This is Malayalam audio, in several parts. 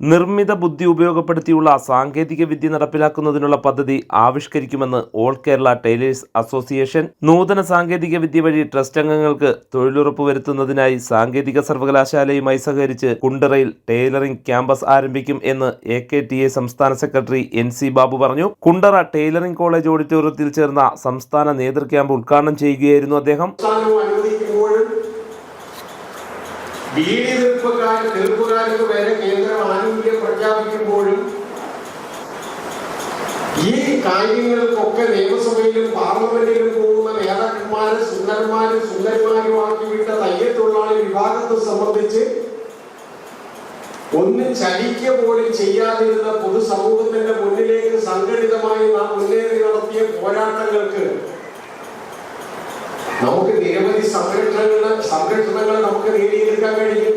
നിർമ്മിത ബുദ്ധി ഉപയോഗപ്പെടുത്തിയുള്ള സാങ്കേതിക വിദ്യ നടപ്പിലാക്കുന്നതിനുള്ള പദ്ധതി ആവിഷ്കരിക്കുമെന്ന് ഓൾ കേരള ടൈലേഴ്സ് അസോസിയേഷൻ നൂതന സാങ്കേതിക വിദ്യ വഴി ട്രസ്റ്റ് അംഗങ്ങൾക്ക് തൊഴിലുറപ്പ് വരുത്തുന്നതിനായി സാങ്കേതിക സർവകലാശാലയുമായി സഹകരിച്ച് കുണ്ടറയിൽ ടൈലറിംഗ് ക്യാമ്പസ് ആരംഭിക്കും എന്ന് എ കെ ടി എ സംസ്ഥാന സെക്രട്ടറി എൻ സി ബാബു പറഞ്ഞു. കുണ്ടറ ടൈലറിംഗ് കോളേജ് ഓഡിറ്റോറിയത്തിൽ ചേർന്ന സംസ്ഥാന നേതൃ ക്യാമ്പ് ഉദ്ഘാടനം ചെയ്യുകയായിരുന്നു അദ്ദേഹം. ബീഡി തീർപ്പുകാർ തീർപ്പുകാർക്ക് വരെ കേന്ദ്രം ആനുകൂല്യം പ്രഖ്യാപിക്കുമ്പോഴും ഈ കാര്യങ്ങൾക്കൊക്കെ നിയമസഭയിലും പാർലമെന്റിലും പോകുന്ന നേതാക്കന്മാരെ സുന്ദരന്മാരും സുന്ദരന്മാരുമാക്കി വിട്ട തയ്യത്തൊഴിലാളി വിഭാഗത്തെ സംബന്ധിച്ച് ഒന്നും ചലിക്ക പോലും ചെയ്യാതിരുന്ന പൊതുസമൂഹത്തിന്റെ മുന്നിലേക്ക് സംഘടിതമായി നാം മുന്നേറി നടത്തിയ പോരാട്ടങ്ങൾക്ക് നിരവധി സംരക്ഷണങ്ങൾ സംരക്ഷണങ്ങൾ നമുക്ക് നേടിയെടുക്കാൻ കഴിയും.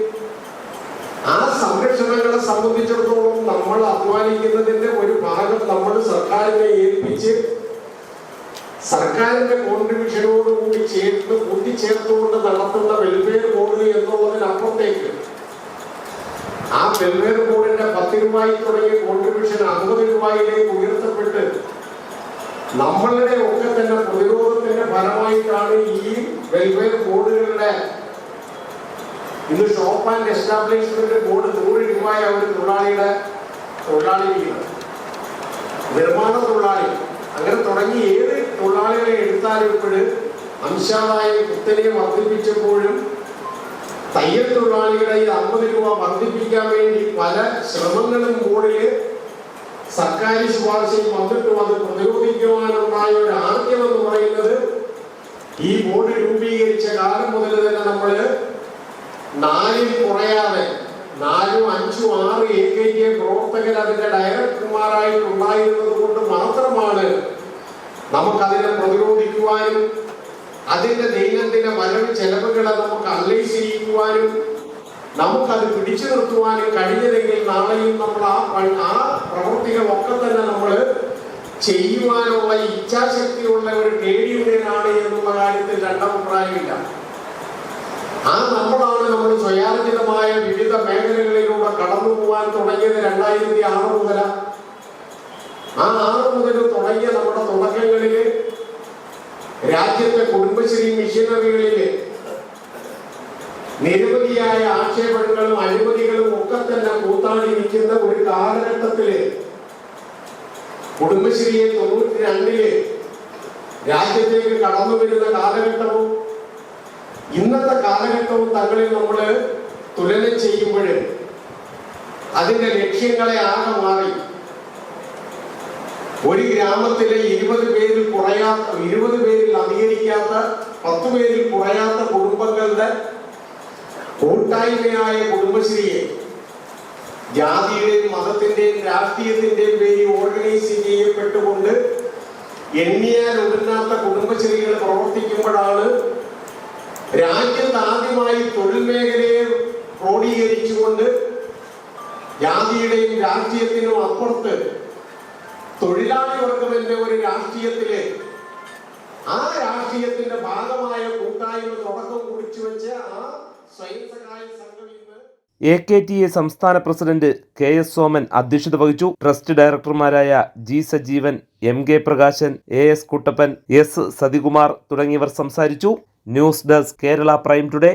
ആ സംരക്ഷണങ്ങളെ സംബന്ധിച്ചിടത്തോളം നമ്മൾ അധ്വാനിക്കുന്നതിന്റെ ഒരു ഭാഗം നമ്മൾ സർക്കാരിനെ ഏൽപ്പിച്ച് സർക്കാരിന്റെ കോൺട്രിബ്യൂഷനോട് കൂടി ചേർത്ത് കൂട്ടിച്ചേർത്തുകൊണ്ട് നടത്തുന്ന വെൽഫെയർ ബോർഡ് എന്നുള്ളതിനപ്പുറത്തേക്ക് ആ വെൽഫെയർ ബോർഡിന്റെ പത്ത് രൂപയിൽ തുടങ്ങിയ കോൺട്രിബ്യൂഷൻ അറുപത് രൂപയിലേക്ക് ഉയർത്തപ്പെട്ട് നമ്മളുടെ ഒക്കെ തന്നെ പ്രതിരോധത്തിന്റെ ഫലമായിട്ടാണ് ഈ വെൽഫെയർ ബോർഡുകളുടെ ആൻഡ് എസ്റ്റാബ്ലിഷ്മെന്റ് ബോർഡ് നൂറ് രൂപയ ഒരു തൊഴിലാളിയുടെ തൊഴിലാളി നിർമ്മാണ തൊഴിലാളി. അങ്ങനെ തുടങ്ങി ഏത് തൊഴിലാളികളെ എടുത്താലും ഇപ്പോഴും അംശാദായ കുത്തനെ വർദ്ധിപ്പിച്ചപ്പോഴും തയ്യൽ തൊഴിലാളികളെ ഈ അമ്പത് രൂപ വർദ്ധിപ്പിക്കാൻ വേണ്ടി പല ശ്രമങ്ങളും ബോർഡിൽ സർക്കാർ ശുപാർശയിൽ വന്നിട്ടും അത് പ്രതിരോധിക്കുവാനുണ്ടായ ഒരു ആദ്യം എന്ന് പറയുന്നത് ഈ ബോർഡ് രൂപീകരിച്ച കാലം മുതൽ തന്നെ നമ്മൾ നാലിൽ കുറയാതെ നാലും അഞ്ചും ആറ് എ കെ കെ പ്രവർത്തകർ അതിന്റെ ഡയറക്ടർമാരായിട്ടുണ്ടായിരുന്നത് കൊണ്ട് മാത്രമാണ് നമുക്കതിനെ പ്രതിരോധിക്കുവാനും അതിന്റെ ദൈനംദിന വരവ് ചെലവുകളെ നമുക്ക് അനലൈസ് ചെയ്യുവാനും നമുക്കത് പിടിച്ചു നിർത്തുവാനും കഴിഞ്ഞതെങ്കിൽ നാളെയും നമ്മൾ ആ ആ പ്രവൃത്തികളൊക്കെ തന്നെ നമ്മൾ ചെയ്യുവാനുള്ള ഇച്ഛാശക്തിയുള്ള ഒരു ട്രേഡ് യൂണിയനാണ് എന്നുള്ള കാര്യത്തിൽ രണ്ടഭിപ്രായമില്ല. ആ നമ്മളാണ് നമ്മൾ സ്വയാർജിതമായ വിവിധ മേഖലകളിലൂടെ കടന്നു പോകാൻ തുടങ്ങിയത് രണ്ടായിരത്തി ആറ് മുതല. ആ ആറ് മുതൽ തുടങ്ങിയ നമ്മുടെ തുടക്കങ്ങളിൽ രാജ്യത്തെ കുടുംബശ്രീ മിഷനറികളിൽ നിരവധിയായ ആക്ഷേപങ്ങളും അഴിമതികളും ഒക്കെ തന്നെ കൂത്താടിയിരിക്കുന്ന ഒരു കാലഘട്ടത്തിൽ കുടുംബശ്രീയെ തൊണ്ണൂറ്റി രണ്ടിൽ രാജ്യത്തേക്ക് കടന്നു വരുന്ന കാലഘട്ടവും ഇന്നത്തെ കാലഘട്ടവും തങ്ങളിൽ നമ്മൾ തുലനം ചെയ്യുമ്പോൾ അതിന്റെ ലക്ഷ്യങ്ങളെ ആകെ മാറി. ഒരു ഗ്രാമത്തിലെ ഇരുപത് പേരിൽ കുറയാത്ത ഇരുപത് പേരിൽ അധികരിക്കാത്ത പത്ത് പേരിൽ കുറയാത്ത കുടുംബങ്ങളുടെ കൂട്ടായ്മയായ കുടുംബശ്രീയെ ജാതിയുടെയും മതത്തിന്റെയും രാഷ്ട്രീയത്തിന്റെയും പേരിൽ ഓർഗനൈസ് ചെയ്യപ്പെട്ടുകൊണ്ട് എണ്ണിയാൽ ഒടുങ്ങാത്ത കുടുംബശ്രീകൾ പ്രവർത്തിക്കുമ്പോഴാണ് രാജ്യത്ത് ആദ്യമായി തൊഴിൽ മേഖലയെ ക്രോഡീകരിച്ചുകൊണ്ട് ജാതിയുടെയും രാഷ്ട്രീയത്തിനും അപ്പുറത്ത് തൊഴിലാളി വർഗമെന്ന ഒരു രാഷ്ട്രീയത്തിലെ ആ രാഷ്ട്രീയത്തിന്റെ ഭാഗമായ കൂട്ടായ്മ തുടക്കം കുറിച്ചു വെച്ച ആ സ്വയം സഹായ സംഘം എ കെ ടി എ സംസ്ഥാന പ്രസിഡന്റ് കെ എസ് സോമൻ അധ്യക്ഷത വഹിച്ചു. Trust ഡയറക്ടർമാരായ G Sajeevan M K Prakashan A S Kuttappan S Sathikumar തുടങ്ങിയവർ സംസാരിച്ചു. news desk Kerala prime today